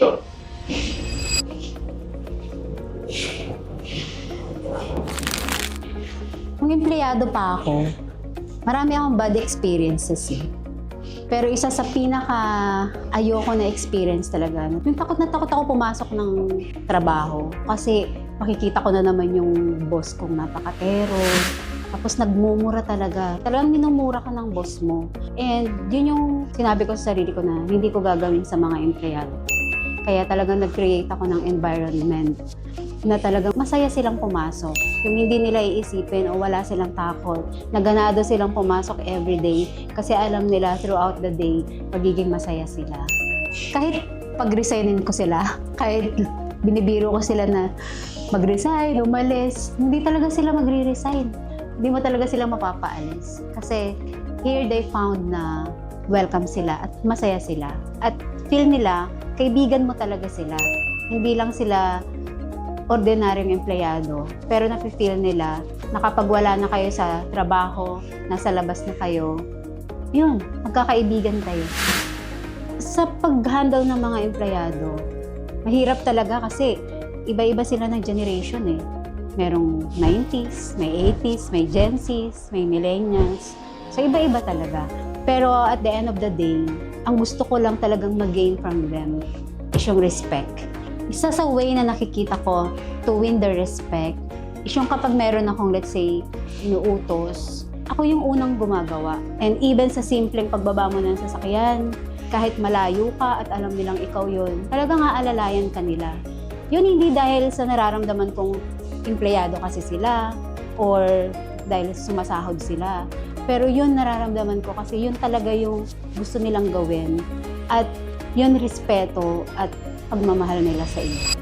Sure. Nung empleyado pa ako, marami akong bad experiences eh. Pero isa sa pinaka ayoko na experience talaga, yung takot na takot ako pumasok ng trabaho. Kasi makikita ko na naman yung boss kong napakatero. Tapos nagmumura talaga. Talagang minumura ka ng boss mo. And yun yung sinabi ko sa sarili ko na hindi ko gagawin sa mga empleyado. Kaya talagang nag-create ako ng environment na talagang masaya silang pumasok. Yung hindi nila iisipin o wala silang takot, na ganado silang pumasok everyday kasi alam nila throughout the day, magiging masaya sila. Kahit pag-resignin ko sila, kahit binibiro ko sila na mag-resign, umalis, hindi talaga sila magre-resign. Hindi mo talaga sila mapapaalis. Kasi here they found na welcome sila at masaya sila. At feel nila, kaibigan mo talaga sila. Hindi lang sila ordinaryong empleyado, pero nafe-feel nila na kapag wala na kayo sa trabaho, nasa labas na kayo, yun, magkakaibigan kayo. Sa pag-handle ng mga empleyado, mahirap talaga kasi iba-iba sila ng generation eh. Merong 90s, may 80s, may Gen Zs, may millennials. So iba-iba talaga. Pero at the end of the day, ang gusto ko lang talagang mag-gain from them is yung respect. Isa sa way na nakikita ko to win the respect is yung kapag meron akong, let's say, inuutos, ako yung unang gumagawa. And even sa simpleng pagbaba mo ng sasakyan, kahit malayo ka at alam nilang ikaw yun, talagang aalalayan ka nila. Yun hindi dahil sa nararamdaman kong empleyado kasi sila or dahil sumasahod sila. Pero yun nararamdaman ko kasi yun talaga yung gusto nilang gawin. At yun respeto at pagmamahal nila sa iyo.